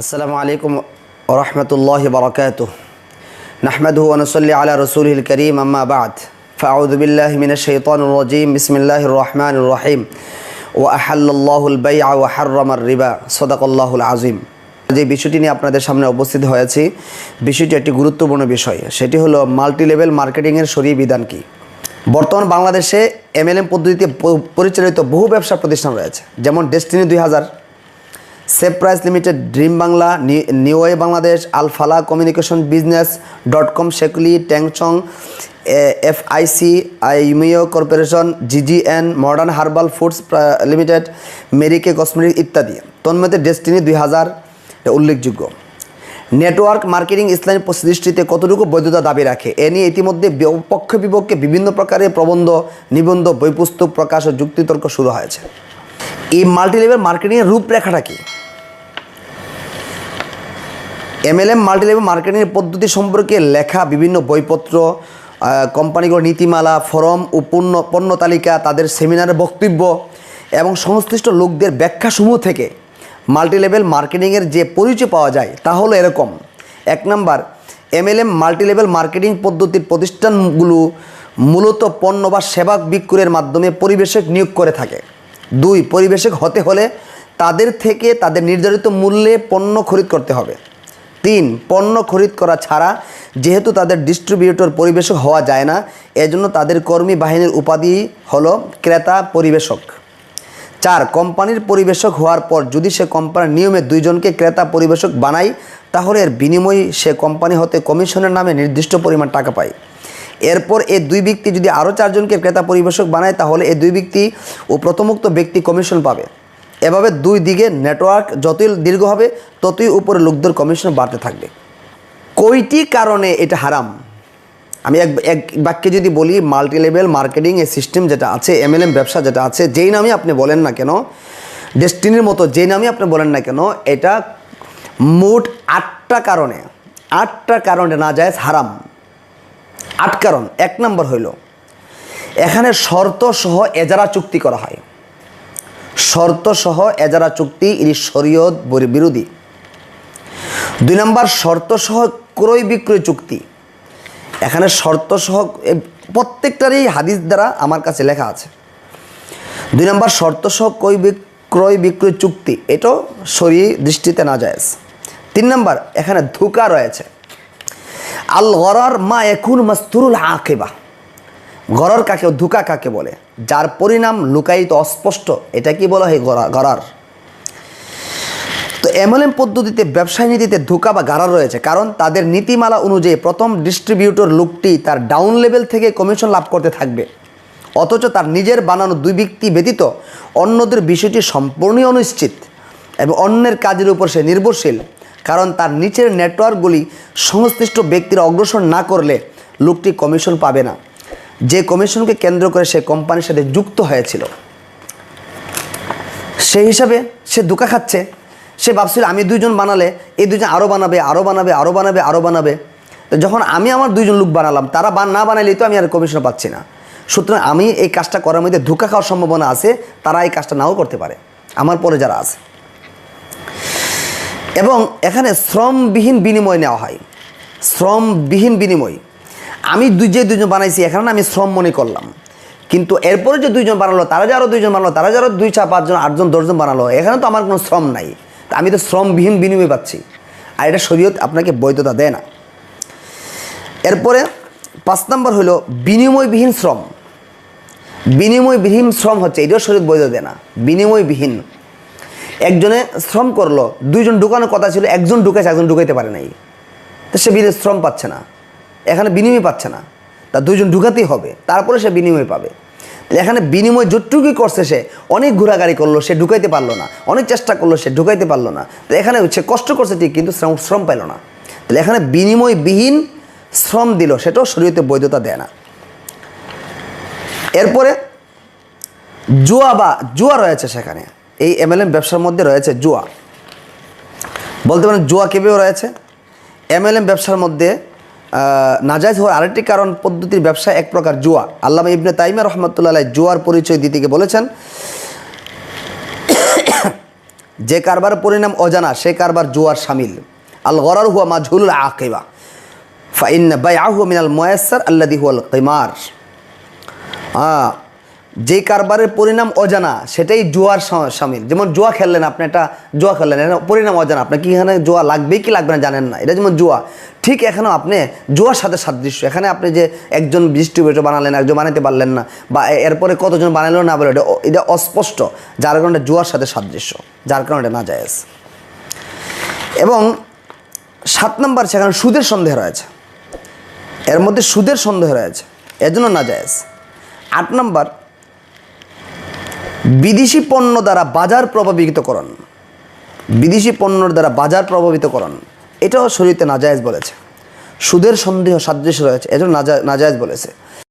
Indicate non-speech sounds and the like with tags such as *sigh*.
আসসালামু আলাইকুম ওরহমতুল্লাহ বরকাত নাহমদ ওনসল্লি আলা রসুল করিম, আম্মা বাদ। ফাউদুবিল্লাহ মিন শৈতান রজিম। বিসমিল্লাহ রহমান রহিম। ও আহাল্লাহুল বাই রিবা। সদাকল্লাহুল আজিম যে বিষয়টি নিয়ে আপনাদের সামনে উপস্থিত হয়েছি, বিষয়টি একটি গুরুত্বপূর্ণ বিষয়। সেটি হলো মাল্টি লেভেল মার্কেটিংয়ের সরিয়ে বিধান কী? বর্তমান বাংলাদেশে এমএলএম পদ্ধতিতে পরিচালিত বহু ব্যবসা প্রতিষ্ঠান রয়েছে। যেমন ডেস্টিনি দুই হাজার save price limited, dream Bangla Newway Bangladesh, Al Falah communication business dot com শেকুলি ট্যাংচং এফ আইসি ইউমিও corporation, GGN, modern herbal foods limited, মেরিকে cosmetic ইত্যাদি। তন্মধ্যে ডেস্টিনি দুই হাজার উল্লেখযোগ্য। নেটওয়ার্ক মার্কেটিং ইসলামী দৃষ্টিতে কতটুকু বৈধতা দাবি রাখে? এ নিয়ে ইতিমধ্যে পক্ষ বিপক্ষে বিভিন্ন প্রকারের প্রবন্ধ, নিবন্ধ বই পুস্তক প্রকাশ ও যুক্তিতর্ক শুরু হয়েছে। এই মাল্টি লেভেল মার্কেটিংয়ের রূপরেখাটা কি? এমএলএম মাল্টি লেভেল মার্কেটিংয়ের পদ্ধতি সম্পর্কে লেখা বিভিন্ন বইপত্র কোম্পানিগুলোর নীতিমালা, ফরম ও পণ্য পণ্য তালিকা, তাদের সেমিনারের বক্তব্য এবং সংশ্লিষ্ট লোকদের ব্যাখ্যাসমূহ থেকে মাল্টি লেভেল মার্কেটিংয়ের যে পরিচয় পাওয়া যায় তা হলো এরকম। এক number MLM multi level marketing পদ্ধতির প্রতিষ্ঠানগুলো মূলত পণ্য বা সেবা বিক্রয়ের মাধ্যমে পরিবেশক নিয়োগ করে থাকে। দুই, পরিবেশক হতে হলে তাদের থেকে তাদের নির্ধারিত মূল্যে পণ্য খরিদ করতে হবে। তিন পণ্য খরিদ করা ছাড়া যেহেতু তাদের ডিস্ট্রিবিউটর পরিবেশক হওয়া যায় না, এজন্য তাদের কর্মী বাহিনীর উপাধি হলো ক্রেতা পরিবেশক। চার, কোম্পানির পরিবেশক হওয়ার পর যদি সে কোম্পানির নিয়মে দুইজনকে ক্রেতা পরিবেশক বানায়, তাহলে এর বিনিময়ে সে কোম্পানি হতে কমিশনের নামে নির্দিষ্ট পরিমাণ টাকা পায়। এরপর এই দুই ব্যক্তি যদি আরও চারজনকে ক্রেতা পরিবেশক বানায়, তাহলে এই দুই ব্যক্তি ও প্রথমোক্ত ব্যক্তি কমিশন পাবে। এভাবে দুই দিকে নেটওয়ার্ক যতই দীর্ঘ হবে, ততই উপরে লোকদের কমিশন বাড়তে থাকবে। কয়টি কারণে এটা হারাম। আমি এক এক বাক্যে যদি বলি মাল্টি লেভেল মার্কেটিং এ সিস্টেম যেটা আছে এমএলএম ব্যবসা যেটা আছে, যেই নামই আপনি বলেন না কেন ডেস্টিনির মতো যেই নামই আপনি বলেন না কেন, এটা মোট আটটা কারণে আটটা কারণে না যায় হারাম। আট কারণ। এক নম্বর হইল, এখানে শর্ত সহ এজারা চুক্তি করা হয়। শর্ত সহ এজারা চুক্তি ইনি শরীয়ত বরি- বিরোধী। দুই নম্বর শর্ত সহ ক্রয় বিক্রয় চুক্তি। এখানে শর্ত সহ প্রত্যেকটারই হাদিস দ্বারা আমার কাছে লেখা আছে। দুই নম্বর শর্ত সহ ক্রয় বিক- ক্রয় বিক্রয় চুক্তি, এটাও সরিয়ে দৃষ্টিতে না যায় তিন নম্বর, এখানে ধোকা রয়েছে। আল গরার মা এখন মাস্তুরুল আকেবা। গরার কাকে, ধোকা কাকে বলে? যার পরিণাম লুকায়িত অস্পষ্ট, এটা কি বলা হয় গরা, গরার? তো এমএলএম পদ্ধতিতে, ব্যবসায় নীতিতে ধোকা বা গাড়া রয়েছে, কারণ তাদের নীতিমালা অনুযায়ী প্রথম ডিস্ট্রিবিউটর লোকটি তার ডাউন লেভেল থেকে কমিশন লাভ করতে থাকবে। অথচ তার নিজের বানানো দুই ব্যক্তি ব্যতীত অন্যদের বিষয়টি সম্পূর্ণই অনিশ্চিত এবং অন্যের কাজের উপর সে নির্ভরশীল, কারণ তার নিচের নেটওয়ার্কগুলি সংশ্লিষ্ট ব্যক্তির অগ্রসর না করলে লোকটি কমিশন পাবে না। যে কমিশনকে কেন্দ্র করে সে কোম্পানির সাথে যুক্ত হয়েছিল, সেই হিসাবে সে ধোকা খাচ্ছে। সে ভাবছিল, আমি দুইজন বানালে, এই দুজন আরও বানাবে আরও বানাবে আরও বানাবে আরও বানাবে। যখন আমি আমার দুইজন লোক বানালাম, তারা বান না বানাইলেই তো আমি আর কমিশন পাচ্ছি না। সুতরাং আমি এই কাজটা করার মধ্যে ধোকা খাওয়ার সম্ভাবনা আছে, তারা এই কাজটা নাও করতে পারে, আমার পরে যারা আছে। এবং এখানে শ্রমবিহীন বিনিময় নেওয়া হয়। শ্রমবিহীন বিনিময়। আমি দুই যে দুজন বানাইছি, এখানে আমি শ্রম মনে করলাম। কিন্তু এরপরে যে দুইজন বানালো, তারা যে আরও দুইজন বানালো, তারা যে আরও দুই চার পাঁচজন, আটজন, দশজন বানালো, এখানে তো আমার কোনো শ্রম নাই। আমি তো শ্রমবিহীন বিনিময় পাচ্ছি। আর এটা শরীয়ত আপনাকে বৈধতা দেয় না। এরপরে পাঁচ নম্বর হলো বিনিময়বিহীন শ্রম। বিনিময়বিহীন শ্রম হচ্ছে, এটাও শরীর বৈধ দেয় না। বিনিময়বিহীন। একজনে শ্রম করল, দুইজন ঢুকানোর কথা ছিল, একজন ঢুকেছে, একজন ঢুকাইতে পারে নাই। তো সে বিনি শ্রম পাচ্ছে না। এখানে বিনিময় পাচ্ছে না। তা দুইজন ঢুকাতেই হবে, তারপরে সে বিনিময় পাবে। এখানে বিনিময় যতটুকুই করছে সে, অনেক ঘোরাগাড়ি করল, সে ঢুকাইতে পারল না। অনেক চেষ্টা করল, সে ঢুকাইতে পারল না। তো এখানে সে কষ্ট করছে ঠিক, কিন্তু শ্রম শ্রম পেল না। তাহলে এখানে বিনিময়বিহীন শ্রম দিল, সেটাও শরীরতে বৈধতা দেয় না। এরপরে জুয়া বা, জুয়া রয়েছে সেখানে। এই এমএলএম ব্যবসার মধ্যে রয়েছে জুয়া। বলতে পারেন জুয়া কেবেও রয়েছে। এমএলএম ব্যবসার মধ্যে আহ, নাজায়জ হওয়ার আরেকটি কারণ পদ্ধতির ব্যবসা এক প্রকার জুয়া। আল্লাহ ইবনে তাইমা রহমতুল্লাহ জুয়ার পরিচয় দিতে গিয়ে বলেছেন *coughs* যে কারবার পরিণাম অজানা সে কারবার জুয়ার সামিল। আল গরার হুয়া মাঝুল আকেবা। ফাইন বাই আহু মিনাল ময়াসার আল্লাদি হুয়াল কিমার। হ্যাঁ যে কারবারের পরিণাম অজানা, সেটাই জুয়ার সামিল। যেমন জুয়া খেললেন আপনি, একটা জুয়া খেললেন পরিণাম অজানা। আপনার কি এখানে জুয়া লাগবে কি লাগবে না জানেন না। এটা যেমন জুয়া, ঠিক এখানেও আপনি জুয়ার সাথে সাদৃশ্য। এখানে আপনি যে একজন ডিস্ট্রিবিউটর বানালেন, একজন বানাতে পারলেন না, বা এরপরে কতজন বানালো না বলে এটা এটা অস্পষ্ট। যার কারণে জুয়ার সাথে সাদৃশ্য, যার কারণে এটা না জায়েজ এবং সাত নম্বর সেখানে সুদের সন্দেহ রয়েছে। এর মধ্যে সুদের সন্দেহ রয়েছে, এজন্য না জায়েজ আট নম্বর বিদেশি পণ্য দ্বারা বাজার প্রভাবিতকরণ বিদেশি পণ্যর দ্বারা বাজার প্রভাবিতকরণ এটাও শরীরতে নাজায়েজ বলেছে। সুদের সন্দেহ সাদৃশ্য রয়েছে। এজন্য নাজা নাজায়েজ বলেছে।